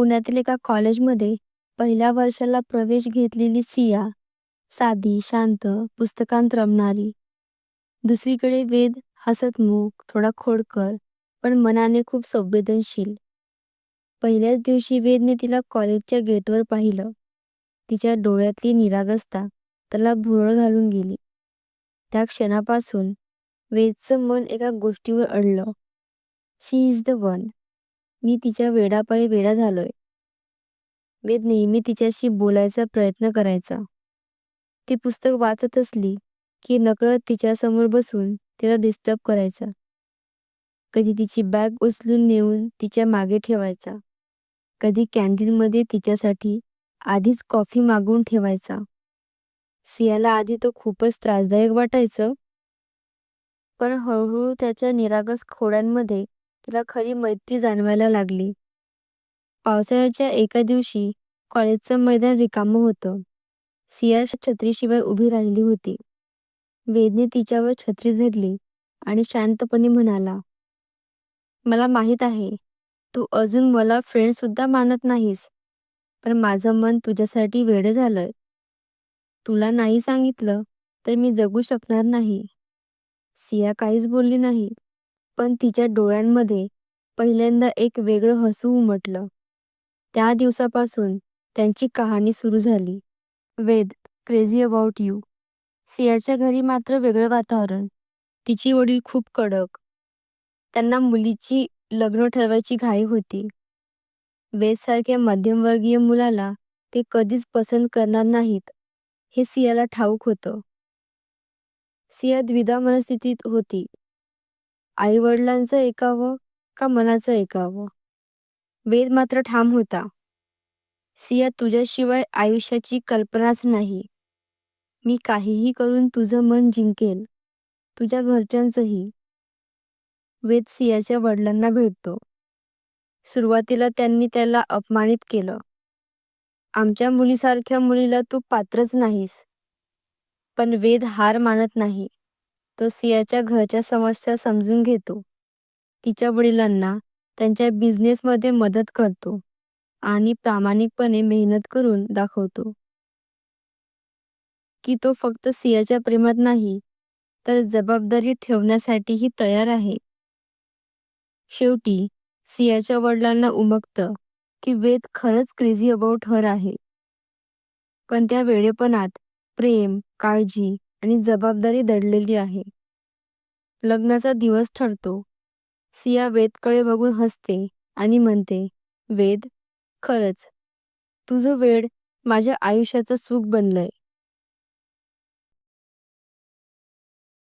पुण्यातील एका कॉलेजमध्ये पहिल्या वर्षाला प्रवेश घेतलेली सिया साधी, शांत, पुस्तकांत रमणारी. दुसरीकडे वेद हसतमुख, थोडा खोडकर, पण मनाने खूप संवेदनशील. पहिल्याच दिवशी वेदने तिला कॉलेजच्या गेटवर पाहिलं. तिच्या डोळ्यातली निरागसता त्याला भुरळ घालून गेली. त्या क्षणापासून वेदचं मन एका गोष्टीवर अडलं. She is the one. मी तिच्या वेडापायी वेडा झालोय. वेद नेहमी तिच्याशी बोलायचा प्रयत्न करायचा. ती पुस्तक वाचत असली की नकळत तिच्यासमोर बसून तिला डिस्टर्ब करायचा. कधी तिची बॅग उचलून नेऊन तिच्यामागे ठेवायचा. कधी कॅन्टीनमध्ये तिच्यासाठी आधीच कॉफी मागवून ठेवायचा. सियाला आधी तो खूपच त्रासदायक वाटायचं. पण हळूहळू त्याच्या निरागस खोड्यांमध्ये तिला खरी मैत्री जाणवायला लागली. पावसाळ्याच्या एका दिवशी कॉलेजचं मैदान रिकामं होतं. सिया छत्रीशिवाय उभी राहिली होती. वेदने तिच्यावर छत्री धरली आणि शांतपणे म्हणाला, मला माहीत आहे, तू अजून मला फ्रेंड सुद्धा मानत नाहीस, पण माझं मन तुझ्यासाठी वेडं झालंय. तुला नाही सांगितलं तर मी जगू शकणार नाही. सिया काहीच बोलली नाही, पण तिच्या डोळ्यांमध्ये पहिल्यांदा एक वेगळं हसू उमटलं. त्या दिवसापासून त्यांची कहाणी सुरू झाली. Ved, crazy about you. सियाच्या घरी मात्र वेगळं वातावरण. तिची वडील खूप कडक. त्यांना मुलीची लग्न ठरवायची घाई होती. वेदसारख्या मध्यमवर्गीय मुलाला ते कधीच पसंत करणार नाहीत हे सियाला ठाऊक होतं. सिया द्विधा मनस्थितीत होती. आई वडिलांचं ऐकावं का मनाचं ऐकावं? वेद मात्र ठाम होता. सिया तुझ्याशिवाय आयुष्याची कल्पनाच नाही. मी काहीही करून तुझं मन जिंकेन, तुझ्या घरच्यांचंही. वेद सियाच्या वडिलांना भेटतो. सुरुवातीला त्यांनी त्याला अपमानित केलं. आमच्या मुलीसारख्या मुलीला तू पात्रच नाहीस. पण वेद हार मानत नाही. तो सियाच्या घरच्या समस्या समजून घेतो. तिच्या वडिलांना त्यांच्या बिझनेसमध्ये मदत करतो आणि प्रामाणिकपणे मेहनत करून दाखवतो की तो फक्त सियाच्या प्रेमात नाही तर जबाबदारी ठेवण्यासाठीही तयार आहे. शेवटी सियाच्या वडिलांना उमगतं की वेद खरंच क्रेझी अबाउट हर आहे. पण त्या वेडेपणात प्रेम, काळजी आणि जबाबदारी दडलेली आहे. लग्नाचा दिवस ठरतो. सिया वेदकडे बघून हसते आणि म्हणते, वेद, खरंच, तुझं वेड माझ्या आयुष्याचं सुख बनलंय.